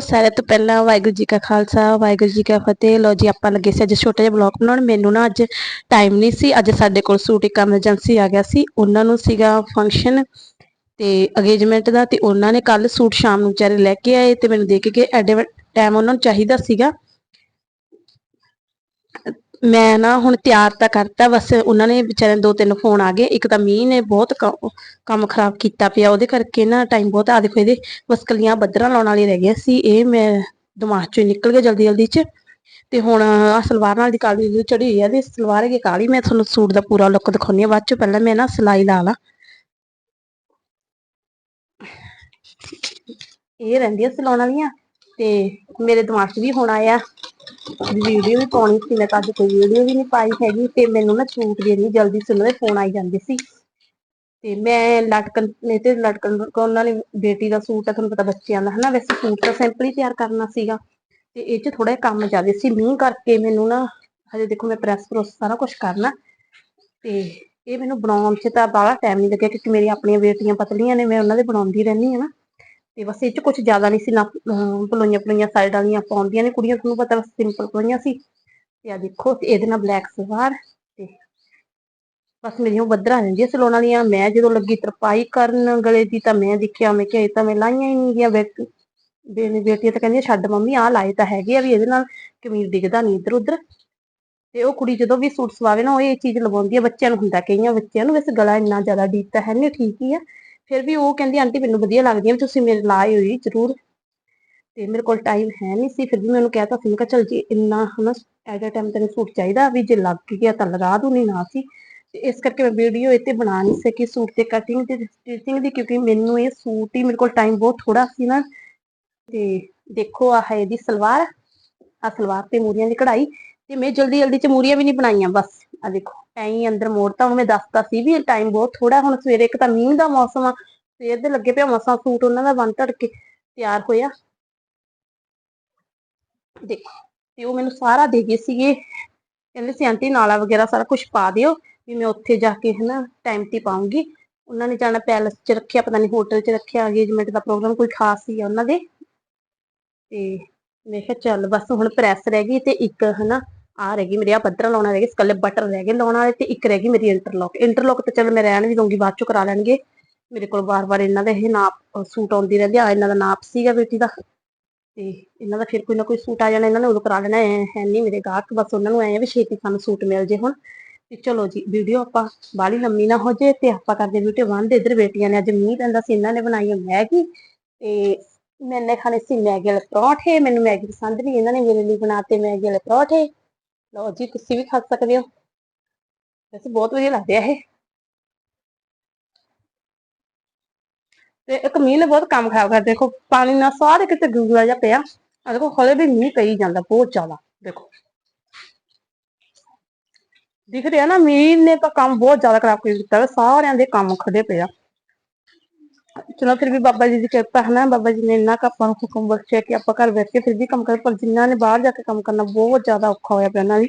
ਸਾਰੇ ਤੋਂ ਪਹਿਲਾਂ ਵਾਹਿਗੁਰੂ ਜੀ ਕਾ ਖਾਲਸਾ, ਵਾਹਿਗੁਰੂ ਜੀ ਕੀ ਫਤਿਹ। ਲੋ ਜੀ, ਆਪਾਂ ਲੱਗੇ ਸੀ ਅੱਜ ਛੋਟਾ ਜਿਹਾ ਬਲੌਗ ਬਣਾਉਣ। ਮੈਨੂੰ ਨਾ ਅੱਜ ਟਾਈਮ ਨਹੀਂ ਸੀ। ਅੱਜ ਸਾਡੇ ਕੋਲ ਸੂਟ ਇੱਕ ਐਮਰਜੈਂਸੀ ਆ ਗਿਆ ਸੀ। ਉਹਨਾਂ ਨੂੰ ਸੀਗਾ ਫੰਕਸ਼ਨ ਤੇ ਅਗੇਜਮੈਂਟ ਦਾ ਤੇ ਉਹਨਾਂ ਨੇ ਕੱਲ ਸੂਟ ਸ਼ਾਮ ਨੂੰ ਵਿਚਾਰੇ ਲੈ ਕੇ ਆਏ ਤੇ ਮੈਨੂੰ ਦੇ ਕੇ ਗਏ ਐਡੇ ਟਾਈਮ ਉਹਨਾਂ ਨੂੰ ਚਾਹੀਦਾ ਸੀਗਾ। ਮੈਂ ਨਾ ਹੁਣ ਤਿਆਰ ਤਾਂ ਕਰਤਾ, ਬਸ ਉਹਨਾਂ ਨੇ ਵਿਚਾਰਿਆਂ ਦੋ ਤਿੰਨ ਫੋਨ ਆ ਗਏ। ਇੱਕ ਤਾਂ ਮੀਂਹ ਨੇ ਬਹੁਤ ਕ- ਕੰਮ ਖਰਾਬ ਕੀਤਾ ਪਿਆ, ਉਹਦੇ ਕਰਕੇ ਨਾ ਟਾਈਮ ਬਹੁਤ ਆ, ਦੇਖੋ ਇਹਦੇ ਬਸ ਕਲੀਆਂ ਬੱਦਰਾਂ ਲਾਉਣ ਵਾਲੀ ਰਹਿ ਗਈਆਂ ਸੀ ਇਹ ਮੈਂ ਦਿਮਾਗ ਚੋਂ ਹੀ ਨਿਕਲ ਗਿਆ ਜਲਦੀ ਜਲਦੀ ਚ। ਤੇ ਹੁਣ ਆ ਸਲਵਾਰ ਨਾਲ ਦੀ ਕਾਲੀ ਚੜੀ ਹੋਈ ਆ ਤੇ ਸਲਵਾਰ ਹੈਗੀ ਕਾਲੀ, ਮੈਂ ਤੁਹਾਨੂੰ ਸੂਟ ਦਾ ਪੂਰਾ ਲੁੱਕ ਦਿਖਾਉਣੀ ਆ ਬਾਅਦ ਚ, ਪਹਿਲਾਂ ਮੈਂ ਨਾ ਸਿਲਾਈ ਲਾ ਲਾ। ਇਹ ਰਹਿੰਦੀਆਂ ਸਿਲਾਉਣ ਵਾਲੀਆਂ, ਤੇ ਮੇਰੇ ਦਿਮਾਗ 'ਚ ਵੀ ਹੁਣ ਆਇਆ। ਵੀਡੀਓ ਵੀ ਪਾਉਣੀ ਸੀ, ਮੈਂ ਤਾਂ ਅੱਜ ਕੋਈ ਵੀਡੀਓ ਵੀ ਨਹੀਂ ਪਾਈ ਹੈਗੀ ਤੇ ਮੈਨੂੰ ਨਾ ਛੂਟ ਦੀ ਇੰਨੀ ਜਲਦੀ ਸੁਣਦੇ ਫੋਨ ਆਈ ਜਾਂਦੇ ਸੀ। ਤੇ ਮੈਂ ਲਟਕਣ ਨੇ ਤੇ ਲਟਕਣ ਉਹਨਾਂ ਨੇ ਬੇਟੀ ਦਾ ਸੂਟ ਆ, ਤੁਹਾਨੂੰ ਪਤਾ ਬੱਚਿਆਂ ਦਾ, ਹਨਾ, ਵੈਸੇ ਸੂਟ ਤਾਂ ਸਿੰਪਲ ਹੀ ਤਿਆਰ ਕਰਨਾ ਸੀਗਾ। ਤੇ ਇਹ 'ਚ ਥੋੜਾ ਕੰਮ ਜ਼ਿਆਦਾ ਸੀ, ਮੀਂਹ ਕਰਕੇ ਮੈਨੂੰ ਨਾ, ਹਜੇ ਦੇਖੋ ਮੈਂ ਪ੍ਰੈਸ ਪ੍ਰੋਸ ਸਾਰਾ ਕੁਝ ਕਰਨਾ। ਤੇ ਇਹ ਮੈਨੂੰ ਬਣਾਉਣ 'ਚ ਤਾਂ ਬਾਹਲਾ ਟਾਈਮ ਨਹੀਂ ਲੱਗਿਆ ਕਿਉਂਕਿ ਮੇਰੀਆਂ ਆਪਣੀਆਂ ਬੇਟੀਆਂ ਪਤਲੀਆਂ ਨੇ, ਮੈਂ ਉਹਨਾਂ ਦੇ ਬਣਾਉਂਦੀ ਰਹਿੰਦੀ ਹਾਂ ਨਾ। ਤੇ ਬਸ ਇਹ 'ਚ ਕੁਝ ਜ਼ਿਆਦਾ ਨਹੀਂ ਸੀ, ਨਾ ਪਲੋਈਆਂ ਪਲੋਈਆਂ ਸਾਈਡ ਵਾਲੀਆਂ ਪਾਉਂਦੀਆਂ ਨੇ ਕੁੜੀਆਂ, ਤੁਹਾਨੂੰ ਪਤਾ ਸਿੰਪਲ ਪਲੋਈਆਂ ਸੀ। ਤੇ ਆ ਦੇਖੋ ਇਹਦੇ ਨਾਲ ਬਲੈਕ ਸਲਵਾਰ ਤੇ ਬਸ ਮੇਰੀਆਂ ਉਹ ਰਹਿੰਦੀਆਂ ਸਿਲਾਉਣ ਵਾਲੀਆਂ। ਮੈਂ ਜਦੋਂ ਲੱਗੀ ਤਰਪਾਈ ਕਰਨ ਗਲੇ ਦੀ ਤਾਂ ਮੈਂ ਦੇਖਿਆ, ਮੈਂ ਕਿਹਾ ਇਹ ਤਾਂ ਮੈਂ ਲਾਈਆਂ ਹੀ ਨਹੀਂ ਗਿਆ ਬੇਟ ਬੇਨੀ ਬੇਟੀ ਤਾਂ ਕਹਿੰਦੀ ਛੱਡ ਮੰਮੀ, ਆਹ ਲਾਏ ਤਾਂ ਹੈਗੇ ਆ ਵੀ ਇਹਦੇ ਨਾਲ ਕਮੀਜ਼ ਡਿੱਗਦਾ ਨਹੀਂ ਇੱਧਰ ਉੱਧਰ ਤੇ ਉਹ ਕੁੜੀ ਜਦੋਂ ਵੀ ਸੂਟ ਸਵਾਵੇ ਨਾ, ਉਹ ਇਹ ਚੀਜ਼ ਲਵਾਉਂਦੀ ਆ, ਬੱਚਿਆਂ ਨੂੰ ਹੁੰਦਾ ਕਈਆਂ ਬੱਚਿਆਂ ਨੂੰ, ਵੈਸੇ ਗਲਾ ਇੰਨਾ ਜ਼ਿਆਦਾ ਡੀਪ ਤਾਂ ਹੈ ਨਹੀਂ ਠੀਕ ਹੀ ਆ। ਫਿਰ ਵੀ ਉਹ ਕਹਿੰਦੀ, ਆਂਟੀ ਮੈਨੂੰ ਵਧੀਆ ਲੱਗਦੀ ਵੀ ਤੁਸੀਂ ਮੇਰੇ ਲਾਏ ਹੋਈ ਜ਼ਰੂਰ। ਤੇ ਮੇਰੇ ਕੋਲ ਟਾਈਮ ਹੈ ਨਹੀਂ ਸੀ, ਫਿਰ ਵੀ ਮੈਨੂੰ ਕਹਿਤਾ ਸੀ, ਮੈਂ ਕਿਹਾ, ਚਲ ਜੀ, ਇੰਨਾ ਹਨਾ ਐਟ ਅ ਟਾਈਮ ਤੈਨੂੰ ਸੂਟ ਚਾਹੀਦਾ ਵੀ ਜੇ ਲੱਗ ਗਿਆ ਤਾਂ ਲਗਾ ਦੂ ਨਾ ਸੀ। ਤੇ ਇਸ ਕਰਕੇ ਮੈਂ ਵੀਡੀਓ ਇੱਥੇ ਬਣਾ ਨਹੀਂ ਸਕੀ ਸੂਟ ਤੇ ਕਟਿੰਗ ਤੇ ਸਟਿਚਿੰਗ ਦੀ, ਕਿਉਂਕਿ ਮੈਨੂੰ ਇਹ ਸੂਟ ਹੀ ਮੇਰੇ ਕੋਲ ਟਾਈਮ ਬਹੁਤ ਥੋੜਾ ਸੀ ਨਾ। ਤੇ ਦੇਖੋ, ਆਹ ਇਹਦੀ ਸਲਵਾਰ ਆ ਸਲਵਾਰ ਤੇ ਮੂਰੀਆਂ ਦੀ ਕਢਾਈ ਤੇ ਮੈਂ ਜਲਦੀ ਜਲਦੀ ਚ ਮੂਰੀਆਂ ਵੀ ਨਹੀਂ ਬਣਾਈਆਂ, ਬਸ। ਆ ਦੇਖੋ ਐਂ ਅੰਦਰ ਮੋੜਤਾ ਹੁਣ ਮੈਂ ਦੱਸਤਾ ਸੀ ਵੀ ਟਾਈਮ ਬਹੁਤ ਥੋੜਾ ਹੁਣ ਸਵੇਰੇ ਇੱਕ ਤਾਂ ਮੀਂਹ ਦਾ ਮੌਸਮ ਆ, ਸਵੇਰ ਦੇ ਲੱਗੇ ਪਿਆ ਮਸਾਂ ਸੂਟ ਉਹਨਾਂ ਦਾ ਬਣ ਧੜ ਕੇ ਤਿਆਰ ਹੋਇਆ। ਦੇਖੋ, ਤੇ ਉਹ ਮੈਨੂੰ ਸਾਰਾ ਦੇ ਗਏ ਸੀਗੇ, ਕਹਿੰਦੇ ਸੀ, ਆਂਟੀ ਨਾਲਾ ਵਗੈਰਾ ਸਾਰਾ ਕੁਝ ਪਾ ਦਿਓ, ਵੀ ਮੈਂ ਉੱਥੇ ਜਾ ਕੇ ਹਨਾ ਟਾਈਮ ਤੇ ਪਾਉਂਗੀ। ਉਹਨਾਂ ਨੇ ਜਾਣਾ ਪੈਲਸ 'ਚ ਰੱਖਿਆ, ਪਤਾ ਨਹੀਂ ਹੋਟਲ 'ਚ ਰੱਖਿਆ ਅਗੇਜਮੈਂਟ ਦਾ ਪ੍ਰੋਗਰਾਮ ਕੋਈ ਖਾਸ ਹੀ ਆ ਉਹਨਾਂ ਦੇ। ਤੇ ਮੈਂ ਕਿਹਾ ਚੱਲ ਬਸ ਹੁਣ ਪ੍ਰੈਸ ਰਹਿ ਗਈ ਤੇ ਇੱਕ ਹਨਾ ਆ ਰਹਿ ਗਈ ਮੇਰੇ ਆ ਬੱਦਰਾਂ ਲਾਉਣਾ ਰਹਿ ਗਏ ਸਕੱਲੇ ਬਟਰ ਰਹਿ ਗਏ ਲਾਉਣ ਵਾਲੇ ਤੇ ਇੱਕ ਰਹਿ ਗਈ ਮੇਰੀ ਇੰਟਰਲੌਕ ਇੰਟਰਲੌਕ ਤੇ ਚੱਲ ਮੈਂ ਰਹਿਣ ਵੀ ਦਊਂਗੀ, ਬਾਅਦ ਚੋਂ ਕਰਾ ਲੈਣਗੇ। ਮੇਰੇ ਕੋਲ ਵਾਰ-ਵਾਰ ਇਹਨਾਂ ਦਾ ਇਹ ਨਾਪ ਸੂਟ ਆਉਂਦੀ ਰਹਿੰਦੀ ਆ ਇਹਨਾਂ ਦਾ ਨਾਪ ਸੀਗਾ ਬੇਟੀ ਦਾ। ਤੇ ਇਹਨਾਂ ਦਾ ਫਿਰ ਕੋਈ ਨਾ ਕੋਈ ਸੂਟ ਆ ਜਾਣਾ ਇਹਨਾਂ ਨੇ, ਉਦੋਂ ਕਰਾ ਲੈਣਾ ਹੈ ਨਹੀਂ ਮੇਰੇ ਗਾਹਕ, ਬਸ ਉਹਨਾਂ ਨੂੰ ਐ ਵੀ ਛੇਤੀ ਸਾਨੂੰ ਸੂਟ ਮਿਲ ਜੇ ਹੁਣ। ਤੇ ਚਲੋ ਜੀ, ਵੀਡੀਓ ਆਪਾਂ ਬਾਲੀ ਲੰਮੀ ਨਾ ਹੋ ਜੇ ਤੇ ਆਪਾਂ ਕਰਦੇ ਵੀਡੀਓ ਬੰਦ ਇਧਰ ਬੇਟੀਆਂ ਨੇ ਅੱਜ ਮੀਂਹ ਪੈਂਦਾ ਸੀ, ਇਹਨਾਂ ਨੇ ਬਣਾਈ ਆ ਮੈਗੀ। ਤੇ ਮੈਨੇ ਖਾਣੇ ਸੀ ਮੈਗੀ ਵਾਲੇ ਪਰੌਂਠੇ, ਮੈਨੂੰ ਮੈਗੀ ਪਸੰਦ ਨਹੀਂ, ਇਹਨਾਂ ਨੇ ਮੇਰੇ ਲਈ ਬਣਾਤੇ ਮੈਗੀ ਵਾਲੇ ਪਰੌਂਠੇ। ਲਓ ਜੀ, ਤੁਸੀਂ ਵੀ ਖਾ ਸਕਦੇ ਹੋ। ਵੈਸੇ ਬਹੁਤ ਵਧੀਆ ਲੱਗਦੇ ਆ ਇਹ। ਤੇ ਇੱਕ ਮੀਂਹ ਨੇ ਬਹੁਤ ਕੰਮ ਖਰਾਬ ਕਰ ਦੇਖੋ, ਪਾਣੀ ਨਾਲ ਸਾਰੇ ਕਿਤੇ ਗੁਗਲਾ ਜਿਹਾ ਪਿਆ। ਆ ਦੇਖੋ, ਹਲੇ ਵੀ ਮੀਂਹ ਪਈ ਜਾਂਦਾ ਬਹੁਤ ਜ਼ਿਆਦਾ, ਦੇਖੋ। ਦਿਖ ਰਿਹਾ ਨਾ, ਮੀਂਹ ਨੇ ਤਾਂ ਕੰਮ ਬਹੁਤ ਜ਼ਿਆਦਾ ਖਰਾਬ ਕੀਤਾ। ਸਾਰਿਆਂ ਦੇ ਕੰਮ ਖੜੇ ਪਿਆ ਚਲੋ ਫਿਰ ਵੀ ਬਾਬਾ ਜੀ ਦੀ ਕਿਰਪਾ ਹੈ ਨਾ, ਬਾਬਾ ਜੀ ਨੇ ਇੰਨਾ ਕੁ ਆਪਾਂ ਨੂੰ ਹੁਕਮ ਬਖਸ਼ਿਆ ਕਿ ਆਪਾਂ ਘਰ ਬੈਠ ਕੇ ਫਿਰ ਵੀ ਕੰਮ ਕਰ, ਪਰ ਜਿਨ੍ਹਾਂ ਨੇ ਬਾਹਰ ਜਾ ਕੇ ਕੰਮ ਕਰਨਾ ਬਹੁਤ ਜ਼ਿਆਦਾ ਔਖਾ ਹੋਇਆ ਪਿਆ ਉਹਨਾਂ ਲਈ